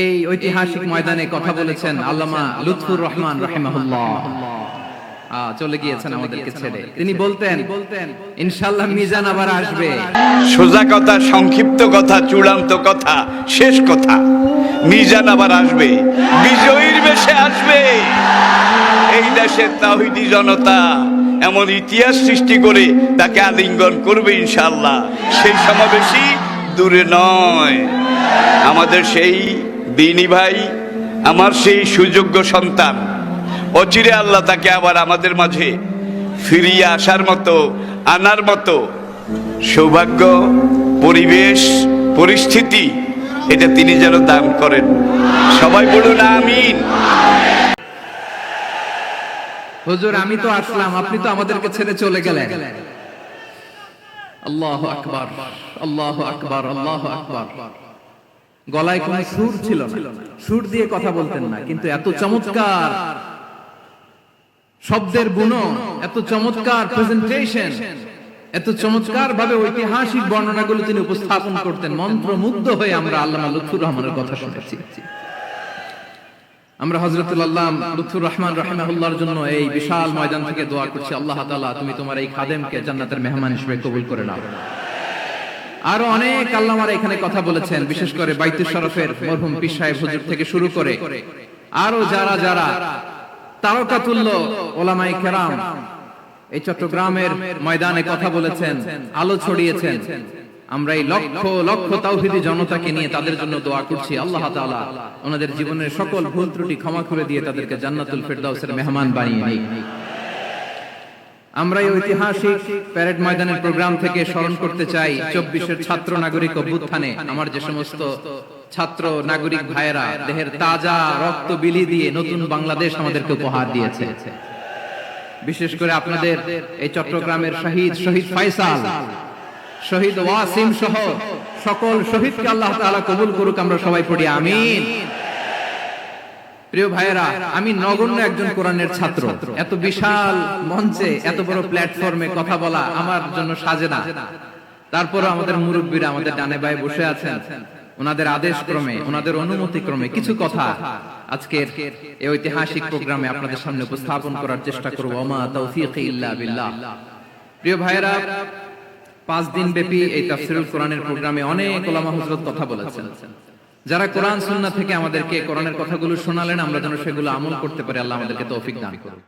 এই ঐতিহাসিক ময়দানে কথা বলেছেন আল্লামা লুৎফুর রহমান রাহিমাহুল্লাহ। চলে গিয়েছেন আমাদেরকে ছেড়ে। তিনি বলতেন ইনশাল্লাহ মিজান আবার আসবে। সোজা কথা সংক্ষিপ্ত কথা চূড়ান্ত কথা শেষ কথা। মিজান আবার আসবে। বিজয়ীর বেশে আসবে। এই দেশের তাহিদি জনতা এমন ইতিহাস সৃষ্টি করে তাকে আলিঙ্গন করবে ইনশাল্লাহ সেই সমাবেশই দূরে নয়। আমাদের সেই দিনী ভাই, আমার সেই সুযোগ্য সন্তান। অচিরে আল্লাহ তাকে আবার আমাদের মাঝে ফিরিয়ে আসার মতো, আনার মতো সৌভাগ্য, পরিবেশ, পরিস্থিতি, এটা তিনি যেন দান করেন। সবাই বলুন আমিন। হুজুর, আমি তো আসলাম, আপনি তো আমাদেরকে ছেড়ে চলে গেলেন। আল্লাহ আল্লাহ আল্লাহ গলায় কোনো সুর ছিল না। সুর দিয়ে কথা বলতেন না, কিন্তু এত চমৎকার শব্দের গুণ এত চমৎকার প্রেজেন্টেশন এত চমৎকার ভাবে ঐতিহাসিক বর্ণনাগুলো তিনি উপস্থাপন করতেন। মন্ত্রমুগ্ধ হয়ে আমরা আল্লাহ লুৎফুর রহমানের কথা শুনেছি। আমরা হজরতুল্লাহ লুৎফুর রহমান রাহিমাহুল্লাহর জন্য এই বিশাল ময়দান থেকে দোয়া করছি, আল্লাহ তাআলা তুমি তোমার এই খাদেমকে জান্নাতের মেহমান হিসেবে কবুল করে নাও। আরও অনেক আল্লামারা এখানে কথা বলেছেন, বিশেষ করে বাইতুল শরফের মরহুম পীর সাহেব হুজুর থেকে শুরু করে আরও যারা যারা তারকাতুল্য ওলামাই কেরাম এই চট্টগ্রামের ময়দানে কথা বলেছেন, আলো ছড়িয়েছেন। আমরা এই লক্ষ লক্ষ তাওহিদি জনতাকে নিয়ে তাদের জন্য দোয়া করছি। আল্লাহ তাআলা ওনাদের জীবনের সকল ভুল ত্রুটি ক্ষমা করে দিয়ে তাদেরকে জান্নাতুল ফেরদাউসের মেহমান বানিয়ে নিই আমরা এই ঐতিহাসিক প্যারেড ময়দানের প্রোগ্রাম থেকে স্মরণ করতে চাই চব্বিশের ছাত্র নাগরিক অভ্যুত্থানে আমার যে সমস্ত ছাত্র নাগরিক ভাইয়েরা দেহের তাজা রক্ত বিলি দিয়ে নতুন বাংলাদেশ আমাদেরকে উপহার দিয়েছে। বিশেষ করে আপনাদের এই চট্টগ্রামের শহীদ শহীদ ফাইসাল শহীদ ওয়াসিম সহ সকল শহীদকে আল্লাহ তাআলা কবুল করুক, আমরা সবাই পড়ি আমিন। প্রিয় ভাইয়েরা, আমি নগণ্য একজন কোরআনের ছাত্র। এত বিশাল মঞ্চে এত বড় প্ল্যাটফর্মে কথা বলা আমার জন্য সাজে না। তারপরে আমাদের মুরব্বীরা আমাদের ডানে বায়ে বসে আছেন। ওনাদের আদেশ ক্রমে ওনাদের অনুমতি ক্রমে কিছু কথা আজকের এই ঐতিহাসিক প্রোগ্রামে আপনাদের সামনে উপস্থাপন করার চেষ্টা করব। ওমা তৌফিক ইল্লা বিল্লাহ। প্রিয় ভাইয়েরা পাঁচ দিন ব্যাপী এই তাফসিরুল কোরআনের প্রোগ্রামে অনেক ওলামা হজরত কথা বলেছেন। যারা কোরআন সুন্না থেকে আমাদেরকে কোরআনের কথাগুলো শোনালেন আমরা যেন সেগুলো আমল করতে পারি আল্লাহ আমাদেরকে তৌফিক দান করুন